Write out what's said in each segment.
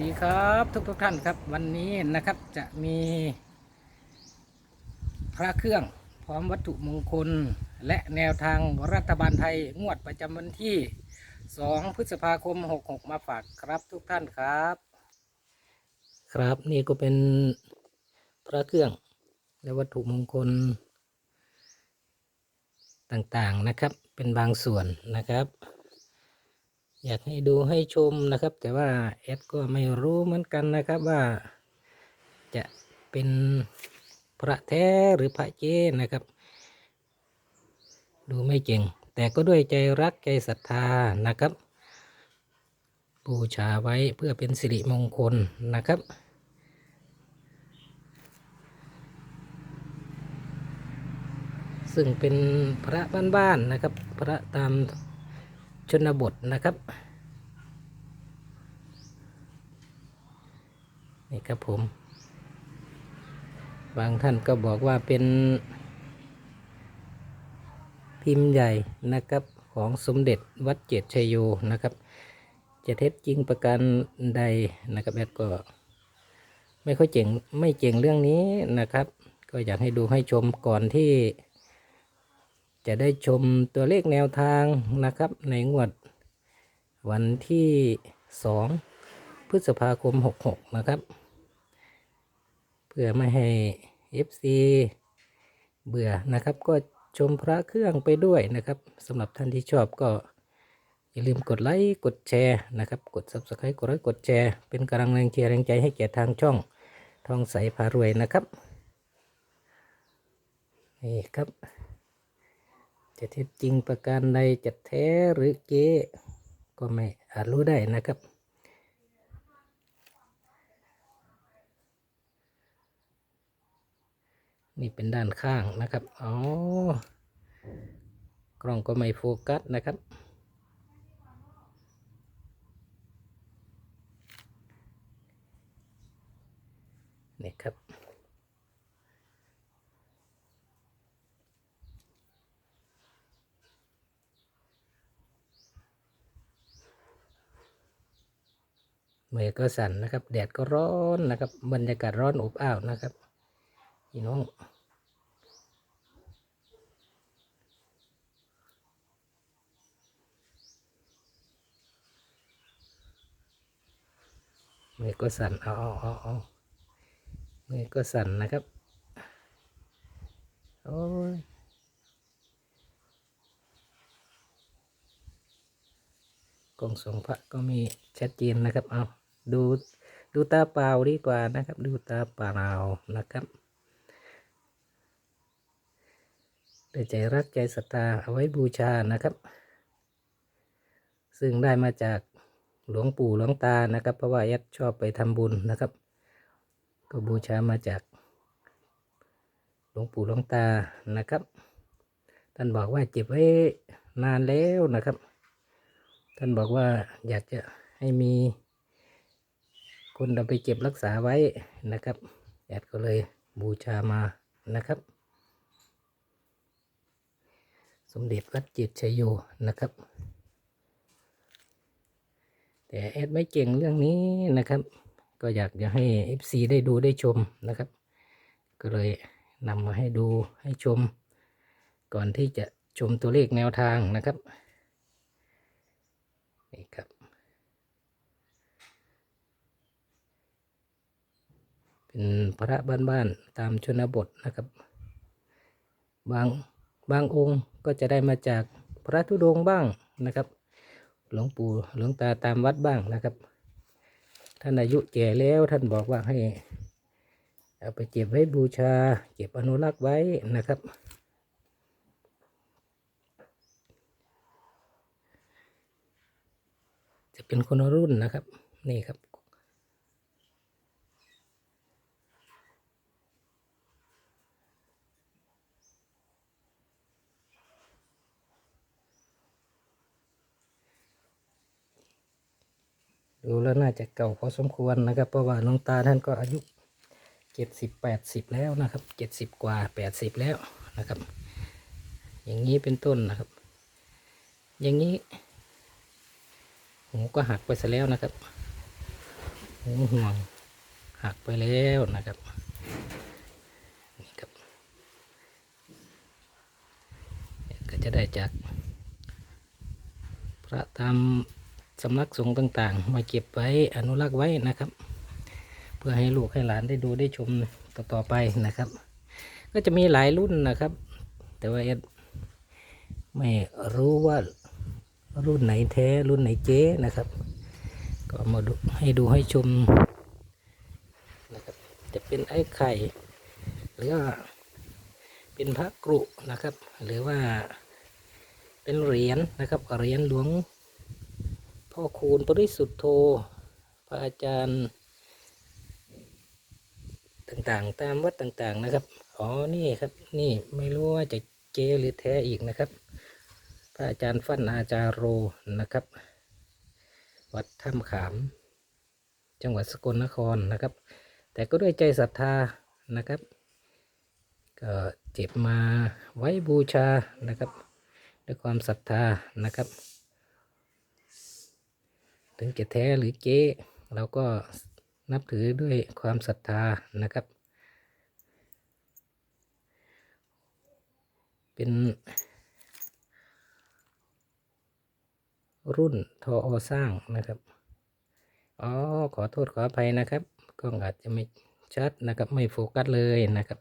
ดีครับทุกทุกท่านครับ วันนี้นะครับจะมีพระเครื่องพร้อมวัตถุมงคล และแนวทางรัฐบาลไทยงวดประจำวันที่ 2 พฤษภาคม 66 มาฝากครับทุกท่านครับ ครับนี่ก็เป็นพระเครื่องและวัตถุมงคล ต่างๆนะครับเป็นบางส่วนนะครับ อยากให้ดูให้ชมนะครับ แต่ว่าแอดก็ไม่รู้เหมือนกันนะครับว่า จะเป็นพระแท้หรือพระเจ้นะครับ ดูไม่เก่ง แต่ก็ด้วยใจรักใจศรัทธานะครับ บูชาไว้เพื่อเป็นสิริมงคลนะครับซึ่งเป็นพระบ้านๆนะครับ พระตาม ชนบทนะครับ นี่ครับผม บางท่านก็บอกว่าเป็นพิมพ์ใหญ่นะครับของสมเด็จวัดเจดชัยโยนะครับ จะเท็จจริงประการใดนะครับแอดก็ ไม่ค่อยเจ๋งไม่เจ๋งเรื่องนี้นะครับ ก็อยากให้ดูให้ชมก่อนที่ จะได้ชมตัวเลขแนวทางนะครับ ในงวดวันที่ 2 พฤษภาคม 66 นะครับ เพื่อไม่ให้ FC เบื่อนะครับ ก็ชมพระเครื่องไปด้วยนะครับสำหรับท่านที่ชอบก็อย่าลืมกดไลค์กดแชร์นะครับ กด Subscribe กดไลค์กดแชร์ เป็นกำลังแรงเชียร์แรงใจให้แก่ทางช่องทองใสพารวยนะครับ นี่ครับ จะเท็จจริงประการใดจะแท้หรือเก๊ก็ไม่อาจรู้ได้นะครับ นี่เป็นด้านข้างนะครับ อ๋อ กล้องก็ไม่โฟกัสนะครับนี่ครับ มือก็สั่นนะครับ แดดก็ร้อนนะครับ บรรยากาศร้อนอบอ้าวนะครับพี่น้องมือก็สั่นเอาเอาเอาเอามือก็สั่นนะครับ โอ้ยกล่องสองพระก็มีชัดเจนนะครับ เอา ดูดูตาเปล่าดีกว่านะครับ ดูตาเปล่านะครับด้วยใจรักใจศรัทธาเอาไว้บูชานะครับ ซึ่งได้มาจากหลวงปู่หลวงตานะครับ เพราะว่ายัดชอบไปทำบุญนะครับ ก็บูชามาจากหลวงปู่หลวงตานะครับ ท่านบอกว่าเจ็บไว้นานแล้วนะครับ ท่านบอกว่าอยากจะให้มี คนเอาไปเก็บรักษาไว้นะครับ แอดก็เลยบูชามานะครับ สมเด็จวัดจิตชัยโยนะครับ แต่แอดไม่เก่งเรื่องนี้นะครับ ก็อยากจะให้ FC ได้ดูได้ชมนะครับ ก็เลยนำมาให้ดูให้ชม ก่อนที่จะชมตัวเลขแนวทางนะครับนี่ครับ เป็นพระบ้านๆตามชนบทนะครับ บางบางองค์ก็จะได้มาจากพระธุดงบ้างนะครับ หลวงปู่หลวงตาตามวัดบ้างนะครับ ท่านอายุแก่แล้วท่านบอกว่าให้เอาไปเก็บไว้บูชา เก็บอนุรักษ์ไว้นะครับ จะเป็นคนรุ่นนะครับ นี่ครับ ดูแล้วน่าจะเก่าพอสมควรนะครับ เพราะว่าหลวงตาท่านก็อายุเจ็ดสิบแปดสิบแล้วนะครับเจ็ดสิบกว่าแปดสิบแล้วนะครับ อย่างนี้เป็นต้นนะครับ อย่างนี้หูก็หักไปซะแล้วนะครับหูห่วงหักไปแล้วนะครับนี่ครับ ก็จะได้จากพระตาม สำนักสงฆ์ต่างๆ มาเก็บไว้อนุรักษ์ไว้นะครับ เพื่อให้ลูกให้หลานได้ดูได้ชมต่อๆไปนะครับ ก็จะมีหลายรุ่นนะครับ แต่ว่าเอ็ดไม่รู้ว่ารุ่นไหนแท้รุ่นไหนเจ๊นะครับ ก็มาดูให้ดูให้ชมนะครับ จะเป็นไอ้ไข่ หรือว่าเป็นพระกรุนะครับ หรือว่าเป็นเหรียญนะครับเหรียญหลวง พ่อคูณปริสุทธโธพระอาจารย์ ต่างๆ ตามวัดต่างๆนะครับ อ๋อ นี่ครับ นี่ไม่รู้ว่าจะเจหรือแท้อีกนะครับ พระอาจารย์ฟั่นอาจารโรนะครับ วัดถ้ำขาม จังหวัดสกลนครนะครับ แต่ก็ด้วยใจศรัทธานะครับ ก็เจ็บมาไว้บูชานะครับ ด้วยความศรัทธานะครับ ถึงจะแท้หรือเก๊เราก็นับถือด้วยความศรัทธานะครับ เป็นรุ่นทออสร้างนะครับ อ๋อ ขอโทษขออภัยนะครับ กล้องอาจจะไม่ชัดนะครับ ไม่โฟกัสเลยนะครับ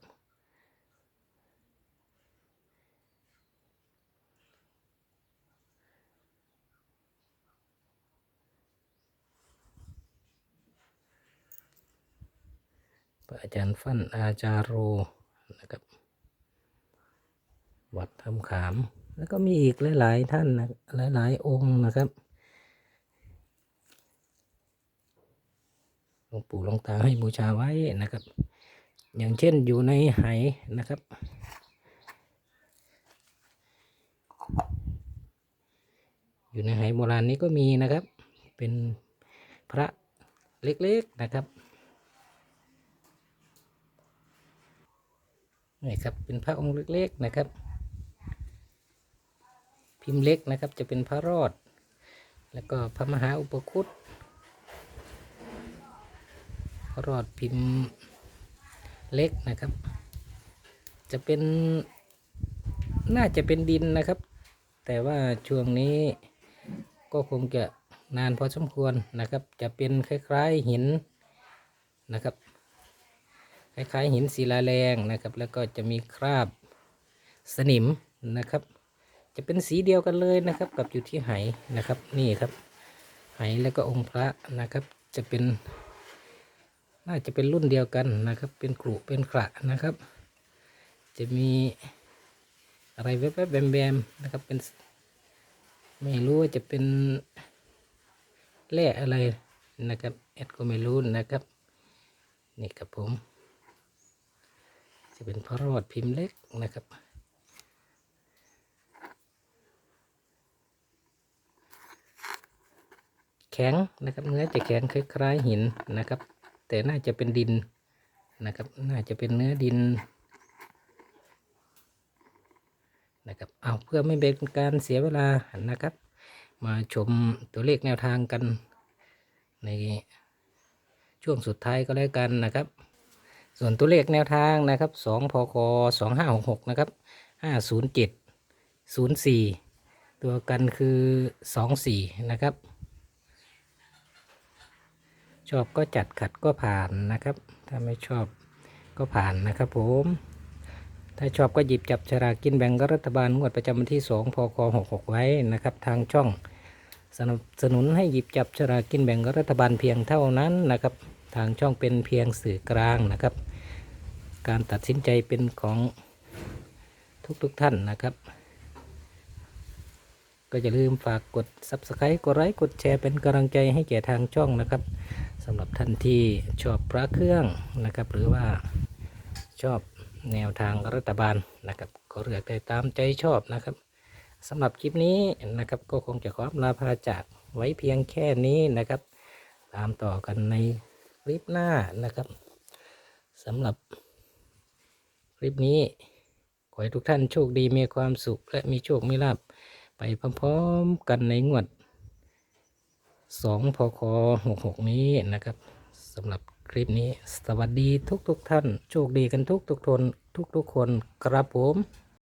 พระอาจารย์ฟั่นอาจารโรนะครับ วัดทำขาม แล้วก็มีอีกหลาย ๆ ท่านนะหลาย ๆ องค์นะครับหลวงปู่หลวงตาให้บูชาไว้นะครับ อย่างเช่นอยู่ในไหนะครับอยู่ในไหโบราณนี้ก็มีนะครับ เป็นพระเล็กๆนะครับ นี่ครับเป็นพระองค์เล็กๆนะครับ พิมพ์เล็กนะครับจะเป็นพระรอด แล้วก็พระมหาอุปคุตพระรอดพิมพ์เล็กนะครับ จะเป็นน่าจะเป็นดินนะครับ แต่ว่าช่วงนี้ก็คงจะนานพอสมควรนะครับ จะเป็นคล้าย ๆหินนะครับ ล้ายๆหินศิลาแรงนะครับ แล้วก็จะมีคราบสนิมนะครับ จะเป็นสีเดียวกันเลยนะครับ กับอยู่ที่ไหนะครับนี่ครับ ไหแล้วก็องค์พระนะครับ จะเป็น น่าจะเป็นรุ่นเดียวกันนะครับ เป็นกรุเป็นกระนะครับ จะมีอะไรแวบๆแบมๆนะครับเป็นไม่รู้ว่าจะเป็นแร่อะไรนะครับแอดก็ไม่รู้นะครับ นี่ครับผม จะเป็นพระรอดพิมพ์เล็กนะครับ แข็งนะครับเนื้อจะแข็งคล้ายๆหินนะครับ แต่น่าจะเป็นดินนะครับ น่าจะเป็นเนื้อดินนะครับเอาเพื่อไม่เป็นการเสียเวลานะครับ มาชมตัวเลขแนวทางกันในช่วงสุดท้ายก็แล้วกันนะครับ ส่วนตัวเลขแนวทางนะครับสองพคสองห้าหกหกนะครับห้าศูนย์เจ็ดศูนย์สี่ตัวกันคือสองสี่นะครับ ชอบก็จัดขัดก็ผ่านนะครับ ถ้าไม่ชอบก็ผ่านนะครับผมถ้าชอบก็หยิบจับฉลากกินแบ่งรัฐบาลงวดประจำวันที่ 2 พค 66 ไว้นะครับ ทางช่องสนับสนุนให้หยิบจับฉลากกินแบ่งรัฐบาลเพียงเท่านั้นนะครับ ทางช่องเป็นเพียงสื่อกลางนะครับ การตัดสินใจเป็นของทุกๆทท่านนะครับ ก็อย่าลืมฝากกด subscribe กดไลค์กดแชร์เป็นกำลังใจให้แก่ทางช่องนะครับสำหรับท่านที่ชอบพระเครื่องนะครับ หรือว่าชอบแนวทางรัฐบาลนะครับก็เลือกได้ตามใจชอบนะครับสำหรับคลิปนี้นะครับก็คงจะขออำลาพาจากไว้เพียงแค่นี้นะครับ ตามต่อกันในคลิปหน้านะครับสำหรับ คลิปนี้ ขอให้ทุกท่านโชคดีมีความสุข และมีโชคมีลาบไปพร้อมๆกันในงวด2พค66 นี้นะครับสำหรับคลิปนี้ สวัสดีทุกๆทท่าน โชคดีกันทุกทุกๆทนทุกๆคนครับผม